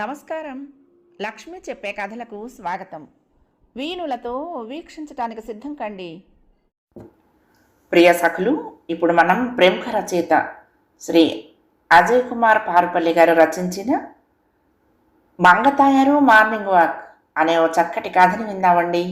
నమస్కారం. లక్ష్మి చెప్పే కథలకు స్వాగతం. వీణులతో వీక్షించటానికి సిద్ధం కండి. ప్రియ సఖులు ఇప్పుడు మనం ప్రముఖ రచయిత శ్రీ అజయ్ కుమార్ పారుపల్లి గారు రచించిన మంగతాయారు మార్నింగ్ వాక్ అనే ఓ చక్కటి కథని విందామండి.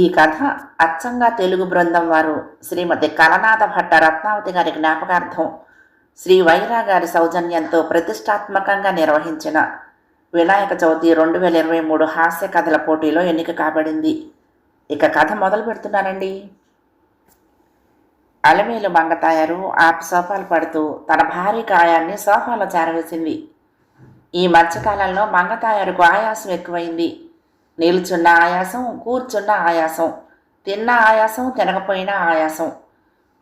ఈ కథ అచ్చంగా తెలుగు బృందం వారు శ్రీమతి కలనాథ భట్ట రత్నావతి గారి జ్ఞాపకార్థం శ్రీ వైరా గారి సౌజన్యంతో ప్రతిష్టాత్మకంగా నిర్వహించిన వినాయక చవితి రెండు వేల ఇరవై మూడు హాస్య కథల పోటీలో ఎన్నిక కాబడింది. ఇక కథ మొదలు పెడుతున్నానండి. అలమేలు మంగతాయారు ఆపు సోఫాలు పడుతూ తన భారీ కాయాన్ని సోఫాలో చేరవేసింది ఈ మధ్యకాలంలో మంగతాయారుకు ఆయాసం ఎక్కువైంది. నిల్చున్న ఆయాసం కూర్చున్న ఆయాసం తిన్న ఆయాసం తినకపోయినా ఆయాసం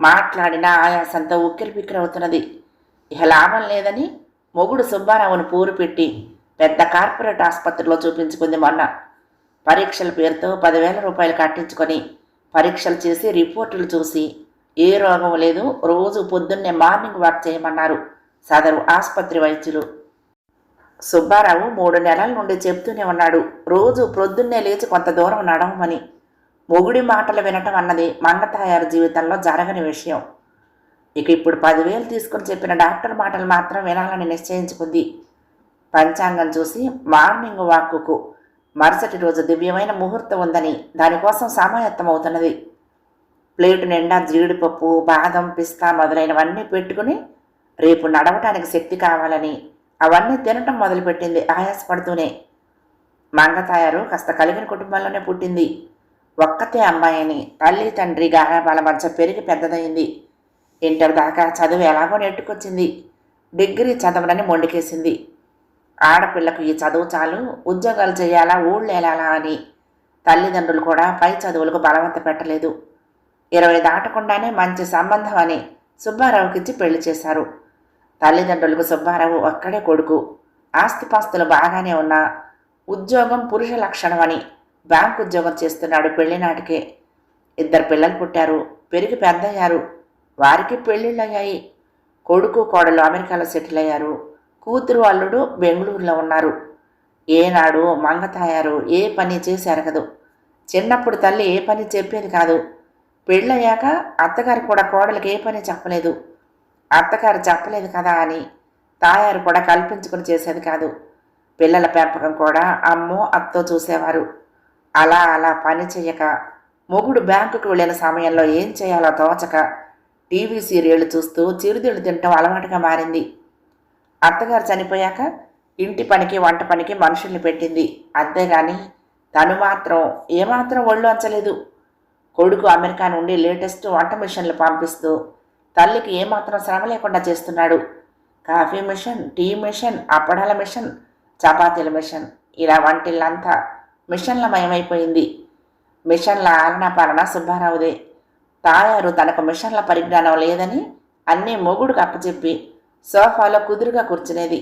మాట్లాడిన ఆయాసంతో ఉక్కిరి బిక్కిరవుతున్నది ఇక లాభం లేదని మొగుడు సుబ్బారావును పూరు పెట్టి పెద్ద కార్పొరేట్ ఆసుపత్రిలో చూపించుకుంది మొన్న. పరీక్షల పేరుతో పదివేల రూపాయలు కట్టించుకొని పరీక్షలు చేసి రిపోర్టులు చూసి ఏ రోగం లేదు రోజు పొద్దున్నే మార్నింగ్ వాక్ చేయమన్నారు సదరు ఆసుపత్రి వైద్యులు. సుబ్బారావు మూడు నెలల నుండి చెప్తూనే ఉన్నాడు. రోజు ప్రొద్దున్నే లేచి కొంత దూరం నడవమని. మొగుడి మాటలు వినటం అన్నది మండతాయారు జీవితంలో జరగని విషయం. ఇక ఇప్పుడు పదివేలు తీసుకుని చెప్పిన డాక్టర్ మాటలు మాత్రం వినాలని నిశ్చయించుకుంది. పంచాంగం చూసి మార్నింగ్ వాక్కుకు. మరుసటి రోజు దివ్యమైన ముహూర్తం ఉందని దానికోసం సమాయత్తమవుతున్నది ప్లేటు నిండా జీడిపప్పు బాదం పిస్తా మొదలైనవన్నీ పెట్టుకుని రేపు నడవటానికి శక్తి కావాలని అవన్నీ తినటం మొదలుపెట్టింది. ఆయాసపడుతూనే మంగతాయారు కాస్త కలిగిన కుటుంబంలోనే పుట్టింది. ఒక్కతే అమ్మాయిని తల్లి తండ్రి గారాబాల మధ్య పెరిగి పెద్దదైంది ఇంటర్ దాకా చదువు ఎలాగో నెట్టుకొచ్చింది. డిగ్రీ చదవనని మొండికేసింది. ఆడపిల్లకు ఈ చదువు చాలు ఉద్యోగాలు చేయాలా ఊళ్ళేలాలా అని తల్లిదండ్రులు కూడా పై చదువులకు బలవంత పెట్టలేదు. ఇరవై దాటకుండానే మంచి సంబంధం అని సుబ్బారావుకిచ్చి పెళ్ళి చేశారు. తల్లిదండ్రులకు సుబ్బారావు ఒక్కడే కొడుకు. ఆస్తిపాస్తులు బాగానే ఉన్నా ఉద్యోగం పురుష లక్షణమని బ్యాంకు బ్యాంక్ ఉద్యోగం చేస్తున్నాడు పెళ్ళినాటికే ఇద్దరు పిల్లలు పుట్టారు పెరిగి పెద్దయ్యారు. వారికి పెళ్ళిళ్ళయ్యాయి. కొడుకు కోడలు అమెరికాలో సెటిల్ అయ్యారు. కూతురు అల్లుడు బెంగళూరులో ఉన్నారు. ఏనాడు మంగతాయారు ఏ పని చేసి ఎరగదు చిన్నప్పుడు తల్లి ఏ పని చెప్పేది కాదు. పెళ్ళయ్యాక అత్తగారు కూడా కోడలికి ఏ పని చెప్పలేదు. అత్తగారు చెప్పలేదు కదా అని తాయారు కూడా కల్పించుకుని చేసేది కాదు. పిల్లల పెంపకం కూడా అమ్మో అత్తో చూసేవారు. అలా అలా పని చేయక మొగుడు బ్యాంకుకు వెళ్ళిన సమయంలో ఏం చేయాలో తోచక టీవీ సీరియళ్ళు చూస్తూ చిరుతిళ్ళు తినటం అలవాటుగా మారింది. అత్తగారు చనిపోయాక ఇంటి పనికి వంట పనికి మనుషుల్ని పెట్టింది. అంతేగాని తను మాత్రం ఏమాత్రం ఒళ్ళు అంచలేదు కొడుకు అమెరికా నుండి లేటెస్ట్ వంట మిషన్లు పంపిస్తూ తల్లికి ఏమాత్రం శ్రమ లేకుండా చేస్తున్నాడు. కాఫీ మిషన్ టీ మిషన్ అప్పడాల మిషన్ చపాతీల మిషన్ ఇలా వంటిల్లంతా మిషన్ల మయమైపోయింది. మిషన్ల ఆలన పాలన సుబ్బారావుదే. తాయారు తనకు మిషన్ల పరిజ్ఞానం లేదని అన్నీ మొగుడుకు అప్పచెప్పి సోఫాలో కుదురుగా కూర్చునేది.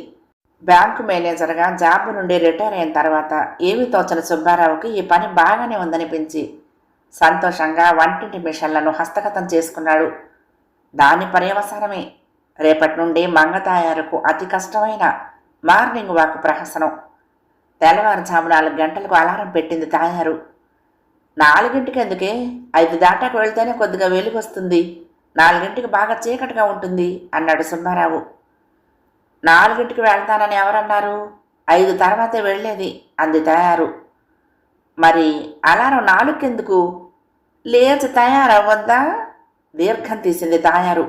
బ్యాంకు మేనేజర్గా జాబ్ నుండి రిటైర్ అయిన తర్వాత ఏమి తోచని సుబ్బారావుకి ఈ పని బాగానే ఉందనిపించి సంతోషంగా వంటింటి మిషన్లను హస్తగతం చేసుకున్నాడు. దాని పర్యవసానమే. రేపటి నుండి మంగతాయారుకు అతి కష్టమైన మార్నింగ్ వాక్ ప్రహసనం. తెల్లవారుజాము నాలుగు గంటలకు అలారం పెట్టింది తాయారు. నాలుగింటికి ఎందుకే ఐదు దాటాకు వెళ్తేనే కొద్దిగా వెలుగు వస్తుంది నాలుగింటికి బాగా చీకటిగా ఉంటుంది అన్నాడు సుబ్బారావు. నాలుగింటికి వెళ్తానని ఎవరన్నారు? ఐదు తర్వాతే వెళ్ళేది అంది తయారు. మరి అలారం నాలుగుకెందుకు లేచి తయారవ్వద్దా దీర్ఘం తీసింది తాయారు.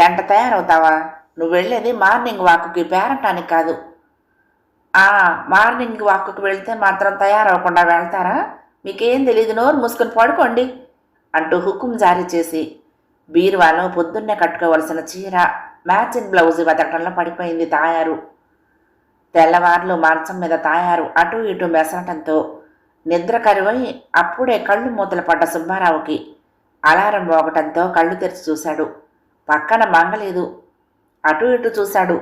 గంట తయారవుతావా? నువ్వు వెళ్ళేది మార్నింగ్ వాక్కి పేరటానికి కాదు. ఆ మార్నింగ్ వాక్కి వెళ్తే మాత్రం తయారవకుండా వెళ్తారా? మీకేం తెలియదు నోరు మూసుకొని పడుకోండి అంటూ హుకుం జారీ చేసి బీరువాలో పొద్దున్నే కట్టుకోవలసిన చీర మ్యాచింగ్ బ్లౌజ్ వెతకడంలో పడిపోయింది తాయారు. తెల్లవార్లు మంచం మీద తాయారు అటు ఇటు మెసరటంతో నిద్ర కరువై అప్పుడే కళ్ళు మూతలు పడ్డ సుబ్బారావుకి అలారం మోగటంతో కళ్ళు తెరిచి చూశాడు. పక్కన మంగలేదు. అటు ఇటు చూశాడు.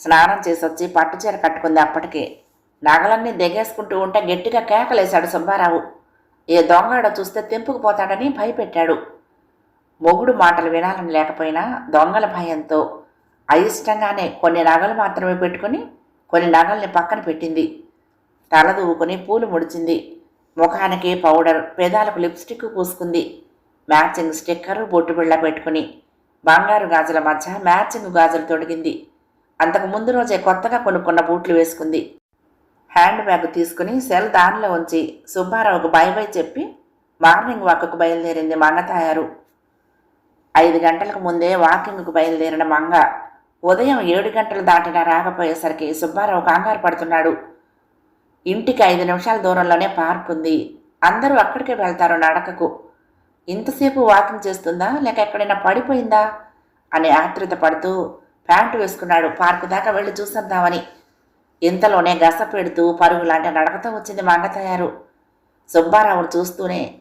స్నానం చేసొచ్చి పట్టుచీర కట్టుకుంది అప్పటికే. నగలన్నీ దిగేసుకుంటూ ఉంటే గట్టిగా కేకలేశాడు సుబ్బారావు. ఏ దొంగడో చూస్తే తెంపుకుపోతాడని భయపెట్టాడు. మొగుడు మాటలు వినాలని లేకపోయినా దొంగల భయంతో అయిష్టంగానే కొన్ని నగలు మాత్రమే పెట్టుకుని కొన్ని నగల్ని పక్కన పెట్టింది. తల దూవుకొని పూలు ముడిచింది. ముఖానికి పౌడర్ పెదాలకు లిప్స్టిక్ పూసుకుంది. మ్యాచింగ్ స్టిక్కరు బొట్టు బిళ్ళ పెట్టుకుని బంగారు గాజుల మధ్య మ్యాచింగ్ గాజులు తొడిగింది. అంతకు ముందు రోజే కొత్తగా కొనుక్కున్న బూట్లు వేసుకుంది. హ్యాండ్ బ్యాగ్ తీసుకుని సెల్ దానిలో ఉంచి సుబ్బారావుకు బై బై చెప్పి మార్నింగ్ వాక్కు బయలుదేరింది మంగ తయారు. ఐదు గంటలకు ముందే వాకింగ్కు బయలుదేరిన మంగ ఉదయం ఏడు గంటలు దాటినా రాకపోయేసరికి సుబ్బారావు కంగారు పడుతున్నాడు. ఇంటికి ఐదు నిమిషాల దూరంలోనే పార్క్ ఉంది. అందరూ అక్కడికే వెళ్తారు నడకకు. ఇంతసేపు వాకింగ్ చేస్తుందా? లేక ఎక్కడైనా పడిపోయిందా? అని ఆత్రుత పడుతూ ప్యాంటు వేసుకున్నాడు. పార్కు దాకా వెళ్ళి చూసొద్దామని ఇంతలోనే గస పెడుతూ పరుగు లాంటి నడకతో వచ్చింది మంగ తయారు సుబ్బారావును చూస్తూనే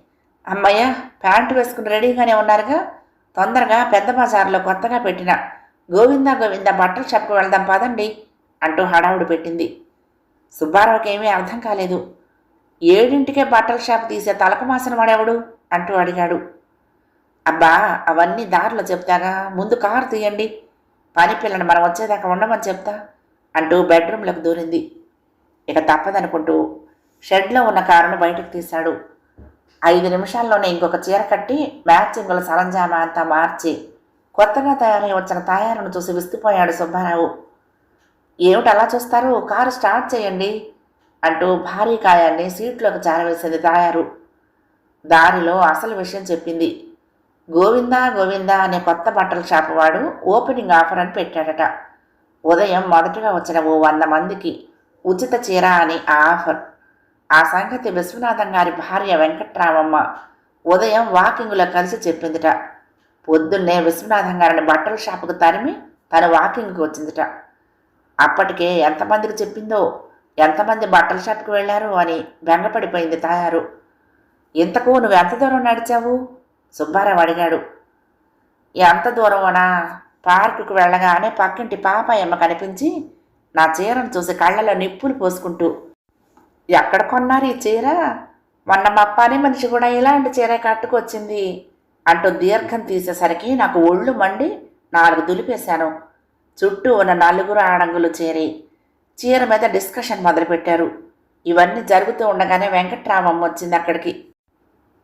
అమ్మయ్య ప్యాంటు వేసుకుని రెడీగానే ఉన్నారుగా? తొందరగా పెద్ద బజార్లో కొత్తగా పెట్టిన గోవిందా గోవిందా బట్టల షాప్కి వెళ్దాం పదండి అంటూ హడావుడి పెట్టింది. సుబ్బారావుకి ఏమీ అర్థం కాలేదు. ఏడింటికే బట్టల షాప్ తీసే తలకు మాసిన వాడెవడు? అంటూ అడిగాడు. అబ్బా అవన్నీ దారిలో చెప్తాగా ముందు కారు తీయండి. పని పిల్లని మనం వచ్చేదాకా ఉండమని చెప్తా అంటూ బెడ్రూమ్లోకి దూరింది. ఇక తప్పదనుకుంటూ షెడ్లో ఉన్న కారును బయటకు తీశాడు. ఐదు నిమిషాల్లోనే ఇంకొక చీర కట్టి మ్యాచింగుల సరంజామా అంతా మార్చి కొత్తగా తయారై వచ్చిన తయారును చూసి విస్తుపోయాడు సుబ్బారావు. ఏమిటి అలా చూస్తారు? కారు స్టార్ట్ చేయండి అంటూ భారీ కాయాన్ని సీట్లోకి జారవేసింది తయారు. దారిలో అసలు విషయం చెప్పింది. గోవిందా గోవిందా అనే కొత్త బట్టల షాపు వాడు ఓపెనింగ్ ఆఫర్ అని పెట్టాడట. ఉదయం మొదటగా వచ్చిన ఓ వంద మందికి ఉచిత చీర అని ఆ ఆఫర్. ఆ సంగతి విశ్వనాథం గారి భార్య వెంకట్రామమ్మ ఉదయం వాకింగ్లో కలిసి చెప్పిందిట. పొద్దున్నే విశ్వనాథం గారిని బట్టల షాపుకు తరిమి తను వాకింగ్కి వచ్చిందిట. అప్పటికే ఎంతమందికి చెప్పిందో ఎంతమంది బట్టల షాప్కి వెళ్ళారు అని బెంగపడిపోయింది తయారు. ఇంతకు నువ్వు ఎంత దూరం నడిచావు? సుబ్బారావు అడిగాడు. ఎంత దూరమోనా పార్కుకు వెళ్ళగానే పక్కింటి పాపాయమ్మ కనిపించి నా చీరను చూసి కళ్ళలో నిప్పులు పోసుకుంటూ ఎక్కడ కొన్నారు ఈ చీర? మొన్న మా పని మనిషి కూడా ఇలాంటి చీర కట్టుకొచ్చింది అంటూ దీర్ఘం తీసేసరికి నాకు ఒళ్ళు మండి నాలుగు దులిపేశాను. చుట్టూ ఉన్న నలుగురు ఆడంగులు చేరి చీర మీద డిస్కషన్ మొదలుపెట్టారు. ఇవన్నీ జరుగుతూ ఉండగానే వెంకట్రామమ్మ వచ్చింది అక్కడికి.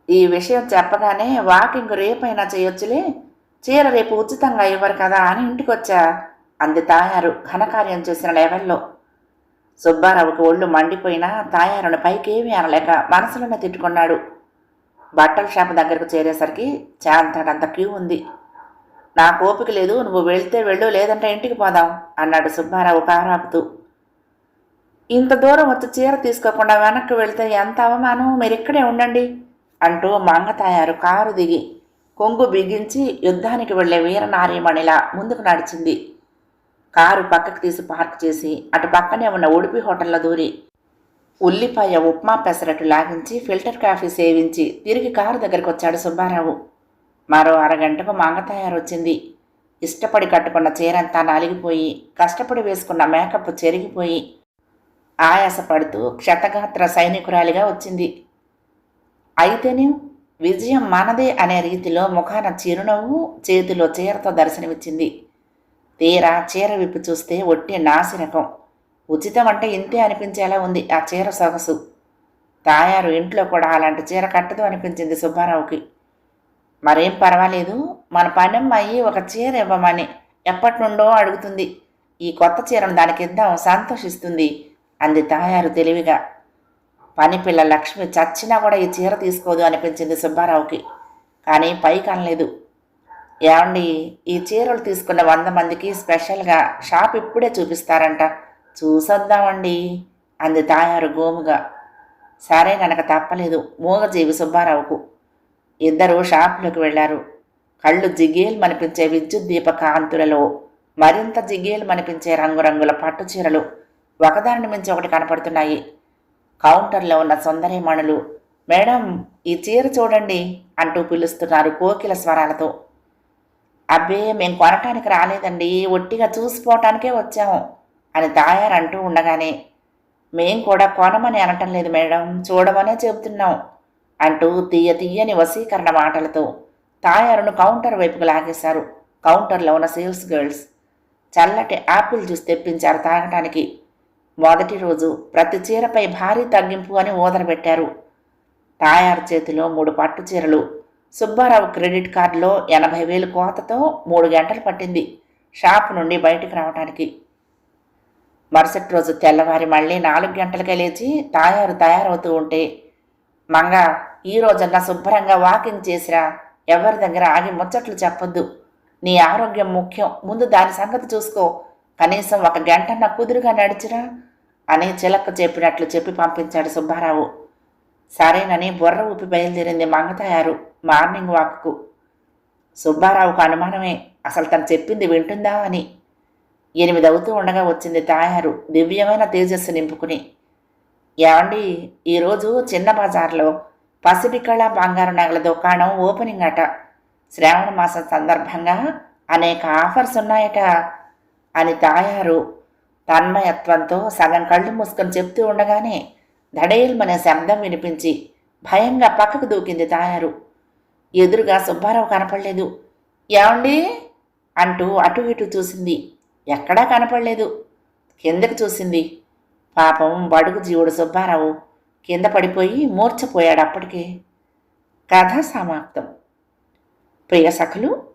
ఈ విషయం చెప్పగానే వాకింగ్ రేపైనా చేయొచ్చులే? చీర రేపు ఉచితంగా ఇవ్వరు కదా అని ఇంటికొచ్చా? అంది తాయారు ఘనకార్యం చేసిన లెవెల్లో. సుబ్బారావుకి ఒళ్ళు మండిపోయినా తాయారుని పైకేమీ అనలేక మనసులోనే తిట్టుకున్నాడు. బట్టల షాప్ దగ్గరకు చేరేసరికి చాంతడంత క్యూ ఉంది. నా ఓపిక లేదు నువ్వు వెళ్తే వెళ్ళు లేదంటే ఇంటికి పోదాం అన్నాడు సుబ్బారావు కారాపుతూ. ఇంత దూరం వచ్చి చీర తీసుకోకుండా వెనక్కి వెళ్తే ఎంత అవమానం? మీరు ఇక్కడే ఉండండి. అంటూ మంగతాయారు కారు దిగి కొంగు బిగించి యుద్ధానికి వెళ్ళే వీరనారీమణిలా ముందుకు నడిచింది. కారు పక్కకు తీసి పార్క్ చేసి అటు పక్కనే ఉన్న ఉడిపి హోటల్లో దూరి ఉల్లిపాయ ఉప్మా పెసరట్టు లాగించి ఫిల్టర్ కాఫీ సేవించి తిరిగి కారు దగ్గరికి వచ్చాడు సుబ్బారావు. మరో అరగంటకు మంగతాయారు వచ్చింది. ఇష్టపడి కట్టుకున్న చీరంతా నలిగిపోయి కష్టపడి వేసుకున్న మేకప్ చెరిగిపోయి ఆయాసపడుతూ క్షతగాత్ర సైనికురాలిగా వచ్చింది. అయితేనే విజయం మనదే అనే రీతిలో ముఖాన చిరునవ్వు చేతిలో చీరతో దర్శనమిచ్చింది. తీరా చీర విప్పి చూస్తే ఒట్టి నాసిరకం. ఉచితం అంటే ఇంతే అనిపించేలా ఉంది ఆ చీర సొగసు. తాయారు ఇంట్లో కూడా అలాంటి చీర కట్టదు అనిపించింది సుబ్బారావుకి. మరేం పర్వాలేదు మన పనమ్మాయి ఒక చీర ఇవ్వమని ఎప్పటి నుండో అడుగుతుంది. ఈ కొత్త చీరను దానికిద్దాం సంతోషిస్తుంది అంది తాయారు తెలివిగా. పని పిల్ల లక్ష్మి చచ్చినా కూడా ఈ చీర తీసుకోదు అనిపించింది సుబ్బారావుకి. కానీ పైకి అనలేదు. ఏమండి ఈ చీరలు తీసుకున్న వంద మందికి స్పెషల్గా షాప్ ఇప్పుడే చూపిస్తారంట. చూసొద్దామండి అంది తాయారు గోముగా. సరే గనక తప్పలేదు మూగజీవి సుబ్బారావుకు. ఇద్దరు షాపులోకి వెళ్ళారు. కళ్ళు జిగేలు మనిపించే విద్యుత్ దీప కాంతులలో మరింత జిగేల్మనిపించే రంగురంగుల పట్టు చీరలు ఒకదాని మించి ఒకటి కనపడుతున్నాయి. కౌంటర్లో ఉన్న సుందరిమణులు మేడం ఈ చీర చూడండి అంటూ పిలుస్తున్నారు కోకిల స్వరాలతో. అబ్బే మేము కొనటానికి రాలేదండి ఒట్టిగా చూసిపోవటానికే వచ్చాము అని తాయారు అంటూ ఉండగానే మేం కూడా కొనమని అనటం లేదు మేడం చూడమనే చెబుతున్నాం అంటూ తీయ తీయని వశీకరణ మాటలతో తాయారును కౌంటర్ వైపుకు లాగేశారు కౌంటర్లో ఉన్న సేల్స్ గర్ల్స్. చల్లటి యాపిల్ జ్యూస్ తెప్పించారు తాగటానికి. మొదటి రోజు ప్రతి చీరపై భారీ తగ్గింపు అని ఓదరబెట్టారు. తాయారు చేతిలో మూడు పట్టు చీరలు. సుబ్బారావు క్రెడిట్ కార్డులో ఎనభై వేలు కోతతో మూడు గంటలు పట్టింది షాప్ నుండి బయటికి రావడానికి మరుసటి రోజు తెల్లవారి మళ్ళీ నాలుగు గంటలకే లేచి తాయారు తయారవుతూ ఉంటే మంగ ఈ రోజన్నా శుభ్రంగా వాకింగ్ చేసిరా. ఎవరి దగ్గర ఆగి ముచ్చట్లు చెప్పొద్దు. నీ ఆరోగ్యం ముఖ్యం. ముందు దాని సంగతి చూసుకో. కనీసం ఒక గంట నా కుదురుగా నడిచిరా అని చిలక్క చెప్పినట్లు చెప్పి పంపించాడు సుబ్బారావు. సరేనని బుర్ర ఊపి బయలుదేరింది మంగతయారు మార్నింగ్ వాక్కు. సుబ్బారావుకు అనుమానమే అసలు తను చెప్పింది వింటుందా అని. ఎనిమిది అవుతూ ఉండగా వచ్చింది తాయారు దివ్యమైన తేజస్సు నింపుకుని. ఏమండి ఈరోజు చిన్న బజార్లో పసిపిక్కళ బంగారు నగల దుకాణం ఓపెనింగ్ అట. శ్రావణ మాసం సందర్భంగా అనేక ఆఫర్స్ ఉన్నాయట. అని తాయారు తన్మయత్వంతో సగం కళ్ళు మూసుకొని చెప్తూ ఉండగానే దడేల్మనే శబ్దం వినిపించి భయంగా పక్కకు దూకింది తాయారు. ఎదురుగా సుబ్బారావు కనపడలేదు. ఏమండి? అంటూ అటు ఇటు చూసింది. ఎక్కడా కనపడలేదు. కిందకి చూసింది. పాపం బడుగు జీవుడు సుబ్బారావు కింద పడిపోయి మూర్చపోయాడు అప్పటికే. కథ సమాప్తం. ప్రియ సఖులు